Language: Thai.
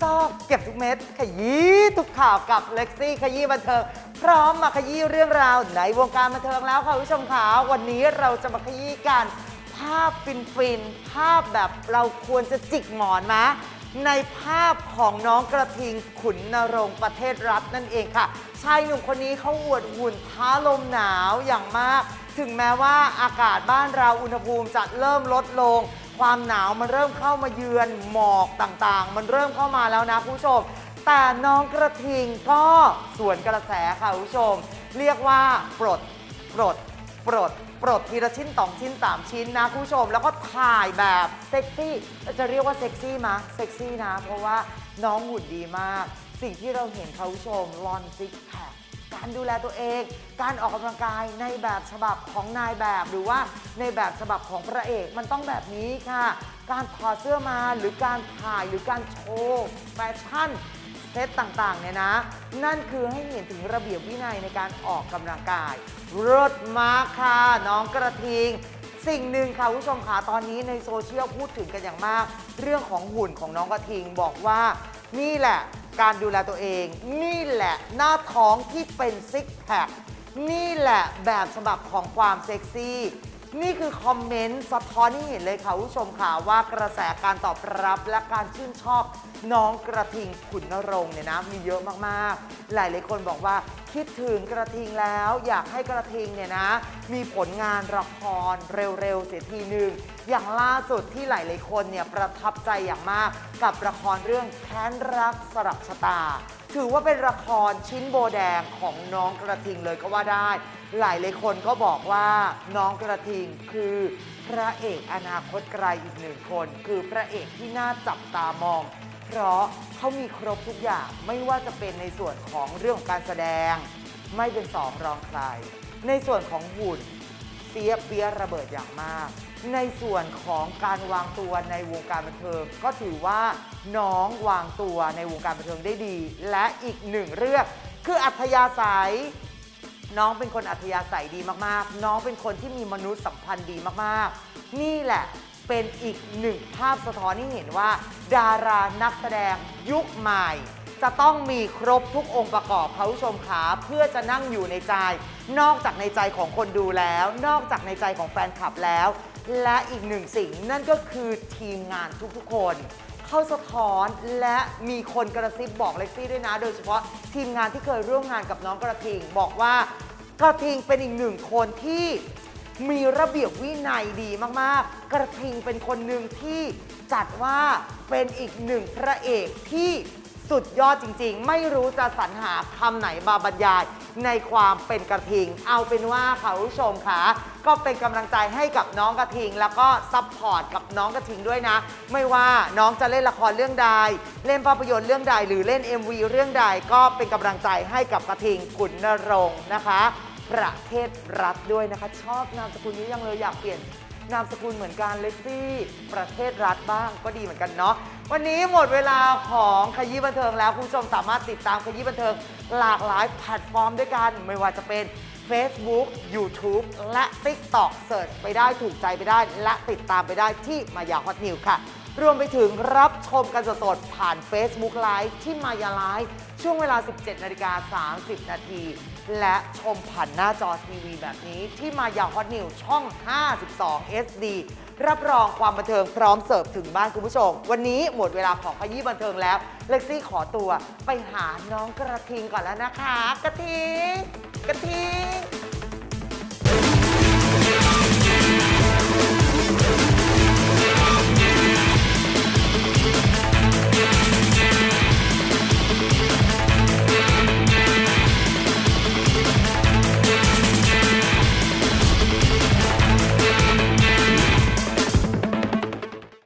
ซอกเก็บทุกเม็ด ขยี้ทุกข่าวกับเล็กซี่ขยี้บันเทิง พร้อมมาขยี้เรื่องราวในวงการบันเทิงแล้วค่ะคุณผู้ชมขาวันนี้เราจะมาขยี้กันภาพฟินฟินๆภาพแบบเราควรจะจิกหมอนมะในภาพของน้องกระทิงขุนนรงประเทศรัฐนั่นเองค่ะ ชายหนุ่มคนนี้เขาอวดหุ่นท้าลมหนาวอย่างมาก ถึงแม้ว่าอากาศบ้านเราอุณหภูมิจะเริ่มลดลง ความหนาวมันเริ่มเข้ามาเยือนหมอกต่างๆ มันเริ่มเข้ามาแล้วนะคุณผู้ชม แต่น้องกระทิงก็สวนกระแสค่ะคุณผู้ชม เรียกว่าปลดปลดปลดปลดทีละชิ้นสองชิ้น3ชิ้นนะคุณผู้ชม แล้วก็ถ่ายแบบเซ็กซี่จะเรียกว่าเซ็กซี่มะเซ็กซี่นะ เพราะว่าน้องหุ่นดีมาก สิ่งที่เราเห็นค่ะคุณผู้ชมลอนซิกแพค การดูแลตัวเอง การออกกำลังกายในแบบฉบับของนายแบบ หรือว่าในแบบฉบับของพระเอกมันต้องแบบนี้ค่ะ การถอดเสื้อมาหรือการถ่ายหรือการโชว์แฟชั่นเซตต่างๆเนี่ยนะ นั่นคือให้เห็นถึงระเบียบวินัยในการออกกำลังกายรถมาค่ะ น้องกระทิง สิ่งหนึ่งค่ะผู้ชมค่ะตอนนี้ในโซเชียลพูดถึงกันอย่างมาก เรื่องของหุ่นของน้องกระทิงบอกว่านี่แหละการดูแลตัวเอง นี่แหละหน้าท้องที่เป็นซิกแพคนี่แหละแบบฉบับของความเซ็กซี่ นี่คือคอมเมนต์สะท้อนให้เห็นเลยค่ะผู้ชมค่ะว่ากระแสการตอบรับและการชื่นชอบน้องกระทิงขุนนรงค์เนี่ยนะมีเยอะมากๆ หลายหลายคนบอกว่า คิดถึงกระทิงแล้วอยากให้กระทิงเนี่ยนะ มีผลงานละครเร็วๆเสียทีหนึ่งอย่างล่าสุดที่หลายหลายๆคนเนี่ยประทับใจอย่างมาก กับละครเรื่องแค้นรักสลับชะตา ถือว่าเป็นละครชิ้นโบแดงของน้องกระทิงเลยก็ว่าได้ หลายหลายคนก็บอกว่าน้องกระทิงคือพระเอกอนาคตไกลอีกหนึ่งคน คือพระเอกที่น่าจับตามอง เพราะเขามีครบทุกอย่างไม่ว่าจะเป็นในส่วนของเรื่องของการแสดง ไม่เป็นสองรองใคร ในส่วนของหุ่นเสียเปียระเบิดอย่างมาก ในส่วนของการวางตัวในวงการบันเทิง ก็ถือว่าน้องวางตัวในวงการบันเทิงได้ดี และอีกหนึ่งเรื่อง คืออัธยาศัย น้องเป็นคนอัธยาศัยดีมากๆ น้องเป็นคนที่มีมนุษยสัมพันธ์ดีมากๆ นี่แหละ เป็นอีกหนึ่งภาพสะท้อนที่เห็นว่า ดารานักแสดงยุคใหม่ จะต้องมีครบทุกองค์ประกอบเขาชมขาเพื่อจะนั่งอยู่ในใจ นอกจากในใจของคนดูแล้ว นอกจากในใจของแฟนคลับแล้ว และอีกหนึ่งสิ่งนั่นก็คือทีมงานทุกๆ คนเข้าสะท้อนและมีคนกระซิบบอกเล็กซี่ด้วยนะ โดยเฉพาะทีมงานที่เคยร่วมงานกับน้องกระทิง บอกว่ากระทิงเป็นอีกหนึ่งคนที่ มีระเบียบวินัยดีมากๆ กระทิงเป็นคนหนึ่งที่จัดว่าเป็นอีกหนึ่งพระเอกที่สุดยอดจริงๆ ไม่รู้จะสรรหาคำไหนมาบรรยายในความเป็นกระทิง เอาเป็นว่าค่ะคุณผู้ชมค่ะก็เป็นกำลังใจให้กับน้องกระทิง แล้วก็ซัพพอร์ตกับน้องกระทิงด้วยนะ ไม่ว่าน้องจะเล่นละครเรื่องใด เล่นภาพยนตร์เรื่องใด หรือเล่น MV เรื่องใดก็เป็นกำลังใจให้กับกระทิงขุนนรงค์นะคะ ประเทศรัฐด้วยนะคะ ชอบนามสกุลนี้ยังเลยอยากเปลี่ยนนามสกุลเหมือนกันเล็กซี่ประเทศรัฐบ้างก็ดีเหมือนกันเนาะวันนี้หมดเวลาของขยี้บันเทิงแล้วคุณผู้ชมสามารถติดตามขยี้บันเทิงหลากหลายแพลตฟอร์มด้วยกัน ไม่ว่าจะเป็น Facebook YouTube และ TikTok เสิร์ชไปได้ถูกใจไปได้ และติดตามไปได้ที่มายาฮอตนิวค่ะ รวมไปถึงรับชมกันสดๆผ่าน Facebook Live ที่มายาไลฟ์ช่วงเวลา 17นาฬิกา30 นาที และชมผ่านหน้าจอทีวีแบบนี้ที่มายาฮอตนิวช่อง 52 SD รับรองความบันเทิงพร้อมเสิร์ฟถึงบ้านคุณผู้ชม วันนี้หมดเวลาของขยี้บันเทิงแล้ว เล็กซี่ขอตัวไปหาน้องกระทิงก่อนแล้วนะคะ กระทิง กระทิง